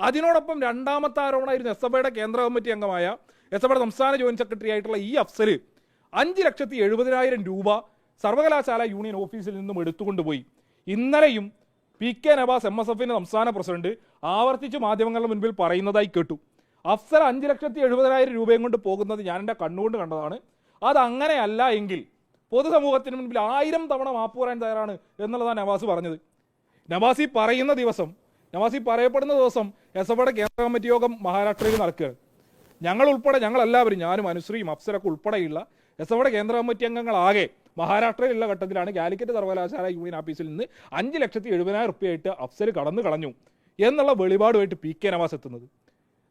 അതിനോടൊപ്പം രണ്ടാമത്തെ ആരോപണമായിരുന്നു എസ് എഫ് കേന്ദ്ര കമ്മിറ്റി അംഗമായ എസ് എഫ് സംസ്ഥാന ജോയിന്റ് സെക്രട്ടറി ആയിട്ടുള്ള ഈ അഫ്സൽ അഞ്ച് ലക്ഷത്തി എഴുപതിനായിരം രൂപ സർവകലാശാല യൂണിയൻ ഓഫീസിൽ നിന്നും എടുത്തുകൊണ്ടുപോയി. ഇന്നലെയും P K Navas M S എഫിന്റെ സംസ്ഥാന പ്രസിഡന്റ് ആവർത്തിച്ച് മാധ്യമങ്ങളുടെ മുൻപിൽ പറയുന്നതായി കേട്ടു. അഫ്സൽ അഞ്ച് ലക്ഷത്തി എഴുപതിനായിരം രൂപയും കൊണ്ട് പോകുന്നത് ഞാൻ എന്റെ കണ്ണുകൊണ്ട് കണ്ടതാണ്. അത് അങ്ങനെയല്ല എങ്കിൽ പൊതുസമൂഹത്തിന് മുൻപിൽ ആയിരം തവണ മാപ്പ് പറയാൻ തയ്യാറാണ് എന്നുള്ളതാണ് നവാസ് പറഞ്ഞത്. നവാസി പറയുന്ന ദിവസം നവാസി പറയപ്പെടുന്ന ദിവസം എസ് എഫ് കേന്ദ്ര കമ്മിറ്റി യോഗം മഹാരാഷ്ട്രയിൽ നടക്കുകയാണ്. ഞങ്ങൾ ഉൾപ്പെടെ ഞങ്ങളെല്ലാവരും ഞാനും അനുശ്രീയും അഫ്സരൊക്കെ ഉൾപ്പെടെയുള്ള എസ് എഫ് കേന്ദ്ര കമ്മിറ്റി അംഗങ്ങളാകെ മഹാരാഷ്ട്രയിലുള്ള ഘട്ടത്തിലാണ് കാലിക്കറ്റ് സർവകലാശാല യൂണിയൻ ഓഫീസിൽ നിന്ന് അഞ്ച് ലക്ഷത്തി എഴുപതിനായിരം റുപ്യയായിട്ട് അഫ്സൽ കടന്നു കളഞ്ഞു എന്നുള്ള വെളിപാടുമായിട്ട് പി കെ നവാസ് എത്തുന്നത്.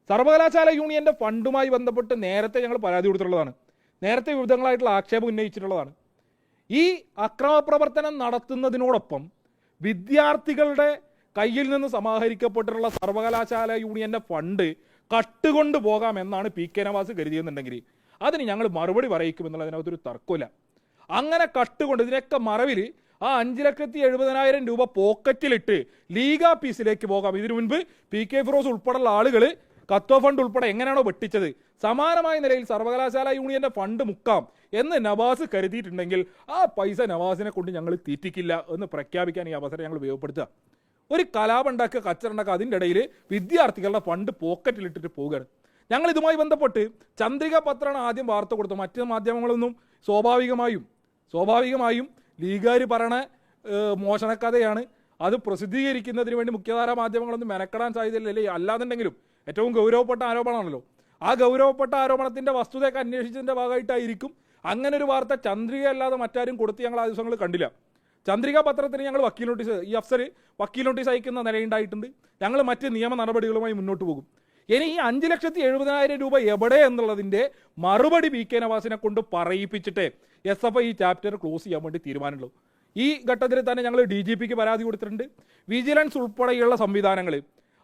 സർവകലാശാല യൂണിയന്റെ ഫണ്ടുമായി ബന്ധപ്പെട്ട് നേരത്തെ ഞങ്ങൾ പരാതി കൊടുത്തിട്ടുള്ളതാണ്. നേരത്തെ വിവിധങ്ങളായിട്ടുള്ള ആക്ഷേപം ഉന്നയിച്ചിട്ടുള്ളതാണ്. ഈ അക്രമപ്രവർത്തനം നടത്തുന്നതിനോടൊപ്പം വിദ്യാർത്ഥികളുടെ കയ്യിൽ നിന്ന് സമാഹരിക്കപ്പെട്ടിട്ടുള്ള സർവകലാശാല യൂണിയന്റെ ഫണ്ട് കട്ടുകൊണ്ട് പോകാം എന്നാണ് പി കെ നവാസ് കരുതിയെന്നുണ്ടെങ്കിൽ. അതിന് ഞങ്ങൾ മറുപടി പറയിക്കുമെന്നുള്ളതിനകത്തൊരു തർക്കമില്ല. അങ്ങനെ കട്ടുകൊണ്ട് ഇതിനൊക്കെ മറവിൽ ആ അഞ്ച് ലക്ഷത്തി എഴുപതിനായിരം രൂപ പോക്കറ്റിലിട്ട് ലീഗ് ആഫീസിലേക്ക് പോകാം. ഇതിനു മുൻപ് പി കെ ഫിറോസ് ഉൾപ്പെടെയുള്ള ആളുകൾ കത്തോ ഫണ്ട് ഉൾപ്പെടെ എങ്ങനെയാണോ വെട്ടിച്ചത്. സമാനമായ നിലയിൽ സർവകലാശാല യൂണിയന്റെ ഫണ്ട് മുക്കാം എന്ന് നവാസ് കരുതിയിട്ടുണ്ടെങ്കിൽ ആ പൈസ നവാസിനെ കൊണ്ട് ഞങ്ങൾ തീറ്റിക്കില്ല എന്ന് പ്രഖ്യാപിക്കാൻ ഈ അവസരം ഞങ്ങൾ ഉപയോഗപ്പെടുത്തുക. ഒരു കലാപം ഉണ്ടാക്കുക കച്ചറുണ്ടാക്കുക അതിന്റെ ഇടയിൽ വിദ്യാർത്ഥികളുടെ ഫണ്ട് പോക്കറ്റിലിട്ടിട്ട് പോവുകയാണ്. ഞങ്ങൾ ഇതുമായി ബന്ധപ്പെട്ട് ചന്ദ്രിക പത്രമാണ് ആദ്യം വാർത്ത കൊടുത്തത്. മറ്റ് മാധ്യമങ്ങളൊന്നും സ്വാഭാവികമായും സ്വാഭാവികമായും ലീഗുകാർ പറയണ മോഷണക്കഥയാണ്. അത് പ്രസിദ്ധീകരിക്കുന്നതിന് വേണ്ടി മുഖ്യധാരാ മാധ്യമങ്ങളൊന്നും മെനക്കെടാൻ സാധ്യതയില്ല. അല്ലാന്നുണ്ടെങ്കിലും ഏറ്റവും ഗൗരവപ്പെട്ട ആരോപണമാണല്ലോ. ആ ഗൗരവപ്പെട്ട ആരോപണത്തിന്റെ വസ്തുതയൊക്കെ അന്വേഷിച്ചതിന്റെ ഭാഗമായിട്ടായിരിക്കും അങ്ങനെ ഒരു വാർത്ത ചന്ദ്രിക അല്ലാതെ മറ്റാരും കൊടുത്ത് ഞങ്ങൾ ആ ദിവസങ്ങൾ കണ്ടില്ല. ചന്ദ്രിക പത്രത്തിന് ഞങ്ങൾ വക്കീൽ നോട്ടീസ് ഈ അഫ്സർ വക്കീൽ നോട്ടീസ് അയക്കുന്ന നിലയുണ്ടായിട്ടുണ്ട്. ഞങ്ങൾ മറ്റ് നിയമ നടപടികളുമായി മുന്നോട്ട് പോകും. ഇനി ഈ അഞ്ച് ലക്ഷത്തി എഴുപതിനായിരം രൂപ എവിടെ എന്നുള്ളതിന്റെ മറുപടി ബി കെ നവാസിനെ കൊണ്ട് പറയിപ്പിച്ചിട്ട് എസ് എഫ് ഐ ഈ ചാപ്റ്റർ ക്ലോസ് ചെയ്യാൻ വേണ്ടി തീരുമാനമുള്ളൂ. ഈ ഘട്ടത്തിൽ തന്നെ ഞങ്ങൾ ഡി ജി പിക്ക് പരാതി കൊടുത്തിട്ടുണ്ട്. വിജിലൻസ് ഉൾപ്പെടെയുള്ള സംവിധാനങ്ങൾ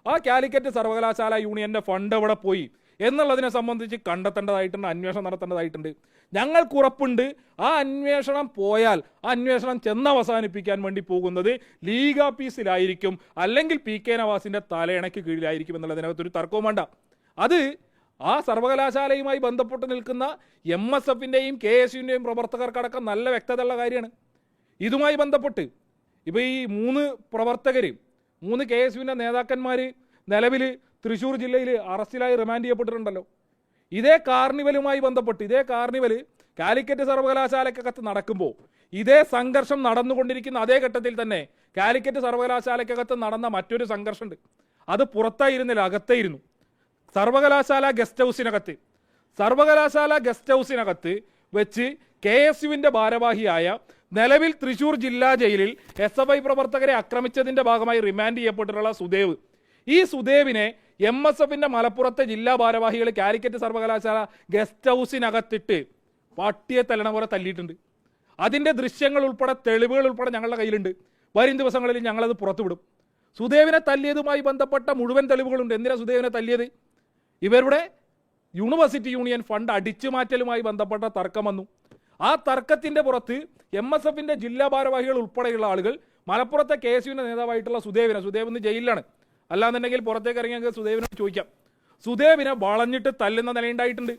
ആ കാലിക്കറ്റ് സർവകലാശാല യൂണിയന്റെ ഫണ്ട് അവിടെ പോയി? എന്നുള്ളതിനെ സംബന്ധിച്ച് കണ്ടെത്തേണ്ടതായിട്ടുണ്ട് അന്വേഷണം നടത്തേണ്ടതായിട്ടുണ്ട്. ഞങ്ങൾക്ക് ഉറപ്പുണ്ട് ആ അന്വേഷണം പോയാൽ ആ അന്വേഷണം ചെന്ന് അവസാനിപ്പിക്കാൻ വേണ്ടി പോകുന്നത് ലീഗ് ഓഫീസിലായിരിക്കും അല്ലെങ്കിൽ പി കെ നവാസിന്റെ തലയിണയ്ക്ക് കീഴിലായിരിക്കും എന്നുള്ളതിനകത്തൊരു തർക്കവും വേണ്ട. അത് ആ സർവകലാശാലയുമായി ബന്ധപ്പെട്ട് നിൽക്കുന്ന എം എസ് എഫിന്റെയും കെ എസ് യുവിന്റെയും പ്രവർത്തകർക്കടക്കം നല്ല വ്യക്തതയുള്ള കാര്യമാണ്. ഇതുമായി ബന്ധപ്പെട്ട് ഇപ്പോൾ ഈ മൂന്ന് പ്രവർത്തകർ മൂന്ന് കെ എസ് യുവിന്റെ നേതാക്കന്മാർ നിലവിൽ തൃശ്ശൂർ ജില്ലയിൽ അറസ്റ്റിലായി റിമാൻഡ് ചെയ്യപ്പെട്ടിട്ടുണ്ടല്ലോ. ഇതേ കാർണിവലുമായി ബന്ധപ്പെട്ട് ഇതേ കാർണിവൽ കാലിക്കറ്റ് സർവകലാശാലയ്ക്കകത്ത് നടക്കുമ്പോൾ ഇതേ സംഘർഷം നടന്നുകൊണ്ടിരിക്കുന്ന അതേ ഘട്ടത്തിൽ തന്നെ കാലിക്കറ്റ് സർവകലാശാലയ്ക്കകത്ത് നടന്ന മറ്റൊരു സംഘർഷമുണ്ട്. അത് പുറത്തായിരുന്നില്ല അകത്തായിരുന്നു. സർവകലാശാല ഗസ്റ്റ് ഹൗസിനകത്ത് സർവകലാശാല ഗസ്റ്റ് ഹൗസിനകത്ത് വെച്ച് കെ എസ് യുവിന്റെ ഭാരവാഹിയായ നിലവിൽ തൃശൂർ ജില്ലാ ജയിലിൽ എസ് എഫ് ഐ പ്രവർത്തകരെ ആക്രമിച്ചതിന്റെ ഭാഗമായി റിമാൻഡ് ചെയ്യപ്പെട്ടിട്ടുള്ള സുദേവ്. ഈ സുദേവിനെ എം എസ് എഫിന്റെ മലപ്പുറത്തെ ജില്ലാ ഭാരവാഹികൾ കാലിക്കറ്റ് സർവകലാശാല ഗസ്റ്റ് ഹൗസിനകത്തിട്ട് പട്ടിയെ തല്ലണ പോലെ തല്ലിയിട്ടുണ്ട്. അതിന്റെ ദൃശ്യങ്ങൾ ഉൾപ്പെടെ തെളിവുകൾ ഉൾപ്പെടെ ഞങ്ങളുടെ കയ്യിലുണ്ട്. വരും ദിവസങ്ങളിൽ ഞങ്ങളത് പുറത്തുവിടും. സുദേവിനെ തല്ലിയതുമായി ബന്ധപ്പെട്ട മുഴുവൻ തെളിവുകളുണ്ട്. എന്തിനാ സുദേവിനെ തല്ലിയത്? ഇവരുടെ യൂണിവേഴ്സിറ്റി യൂണിയൻ ഫണ്ട് അടിച്ചു മാറ്റലുമായി ബന്ധപ്പെട്ട തർക്കം വന്നു. ആ തർക്കത്തിന്റെ പുറത്ത് എം എസ് എഫിന്റെ ജില്ലാ ഭാരവാഹികൾ ഉൾപ്പെടെയുള്ള ആളുകൾ മലപ്പുറത്തെ കെ എസ് യുവിന്റെ നേതാവായിട്ടുള്ള സുദേവിനെ സുദേവ് ജയിലിലാണ്. അല്ലാന്നുണ്ടെങ്കിൽ പുറത്തേക്ക് ഇറങ്ങി ഞങ്ങൾക്ക് സുദേവിനോട് ചോദിക്കാം. സുദേവിനെ വളഞ്ഞിട്ട് തല്ലുന്ന നിലയുണ്ടായിട്ടുണ്ട്.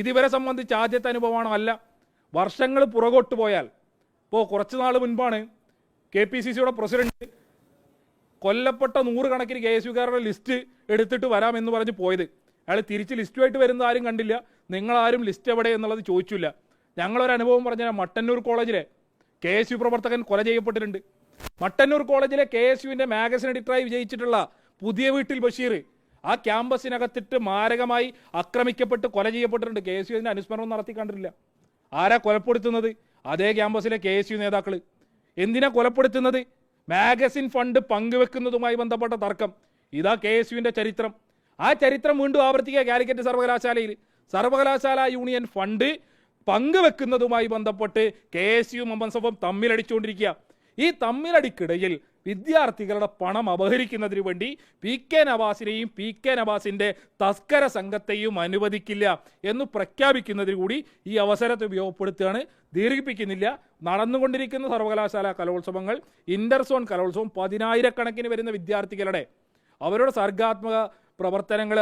ഇതിവരെ സംബന്ധിച്ച് ആദ്യത്തെ അനുഭവമാണോ അല്ല. വർഷങ്ങൾ പുറകോട്ട് പോയാൽ ഇപ്പോൾ കുറച്ച് നാൾ മുൻപാണ് കെ പി സി സിയുടെ പ്രസിഡന്റ് കൊല്ലപ്പെട്ട നൂറുകണക്കിന് കെ എസ് യുക്കാരുടെ ലിസ്റ്റ് എടുത്തിട്ട് വരാമെന്ന് പറഞ്ഞ് പോയത്. അയാൾ തിരിച്ച് ലിസ്റ്റുമായിട്ട് വരുന്ന ആരും കണ്ടില്ല. നിങ്ങളാരും ലിസ്റ്റ് എവിടെ എന്നുള്ളത് ചോദിച്ചില്ല. ഞങ്ങളൊരു അനുഭവം പറഞ്ഞാൽ മട്ടന്നൂർ കോളേജിലെ കെ എസ് യു പ്രവർത്തകൻ കൊല ചെയ്യപ്പെട്ടിട്ടുണ്ട്. മട്ടന്നൂർ കോളേജിലെ കെ എസ് യുവിന്റെ മാഗസിൻ എഡിറ്ററായി വിജയിച്ചിട്ടുള്ള പുതിയ വീട്ടിൽ ബഷീർ. ആ ക്യാമ്പസിനകത്തിട്ട് മാരകമായി ആക്രമിക്കപ്പെട്ട് കൊല ചെയ്യപ്പെട്ടിട്ടുണ്ട്. കെ എസ് യുവിന്റെ അനുസ്മരണം നടത്തി കണ്ടിട്ടില്ല ആരാ കൊലപ്പെടുത്തുന്നത്? അതേ ക്യാമ്പസിലെ കെ എസ് യു നേതാക്കൾ എന്തിനാ കൊലപ്പെടുത്തുന്നത്? മാഗസിൻ ഫണ്ട് പങ്കുവെക്കുന്നതുമായി ബന്ധപ്പെട്ട തർക്കം. ഇതാ കെ എസ് യുവിന്റെ ചരിത്രം. ആ ചരിത്രം വീണ്ടും ആവർത്തിക്കുക കാലിക്കറ്റ് സർവകലാശാലയിൽ. സർവകലാശാല യൂണിയൻ ഫണ്ട് പങ്കുവെക്കുന്നതുമായി ബന്ധപ്പെട്ട് കെ എസ് യു മമ്പൻസഭം തമ്മിലടിച്ചുകൊണ്ടിരിക്കുക. ഈ തമ്മിലടിക്കിടയിൽ വിദ്യാർത്ഥികളുടെ പണം അപഹരിക്കുന്നതിന് വേണ്ടി പി കെ നവാസിനെയും പി കെ നവാസിന്റെ തസ്കര സംഘത്തെയും അനുവദിക്കില്ല എന്ന് പ്രഖ്യാപിക്കുന്നതിന് കൂടി ഈ അവസരത്തെ ഉപയോഗപ്പെടുത്തുകയാണ്. ദീർഘിപ്പിക്കുന്നില്ല. നടന്നുകൊണ്ടിരിക്കുന്ന സർവകലാശാല കലോത്സവങ്ങൾ ഇന്റർസോൺ കലോത്സവം പതിനായിരക്കണക്കിന് വരുന്ന വിദ്യാർത്ഥികളുടെ അവരുടെ സർഗാത്മക പ്രവർത്തനങ്ങൾ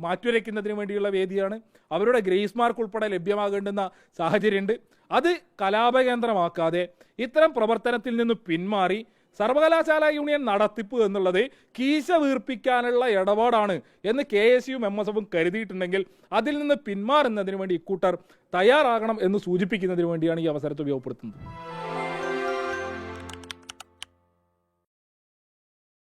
മാറ്റുരയ്ക്കുന്നതിന് വേണ്ടിയുള്ള വേദിയാണ്. അവരുടെ ഗ്രേസ് മാർക്ക് ഉൾപ്പെടെ ലഭ്യമാകേണ്ടുന്ന സാഹചര്യമുണ്ട്. അത് കലാപകേന്ദ്രമാക്കാതെ ഇത്തരം പ്രവർത്തനത്തിൽ നിന്ന് പിന്മാറി സർവകലാശാല യൂണിയൻ നടത്തിപ്പ് എന്നുള്ളത് കീശ വീർപ്പിക്കാനുള്ള ഇടപാടാണ് എന്ന് കെ എസ് യുവും എം എസ് എഫും കരുതിയിട്ടുണ്ടെങ്കിൽ അതിൽ നിന്ന് പിന്മാറുന്നതിന് വേണ്ടി ഇക്കൂട്ടർ തയ്യാറാകണം എന്ന് സൂചിപ്പിക്കുന്നതിന് വേണ്ടിയാണ് ഈ അവസരത്തെ ഉപയോഗപ്പെടുത്തുന്നത്.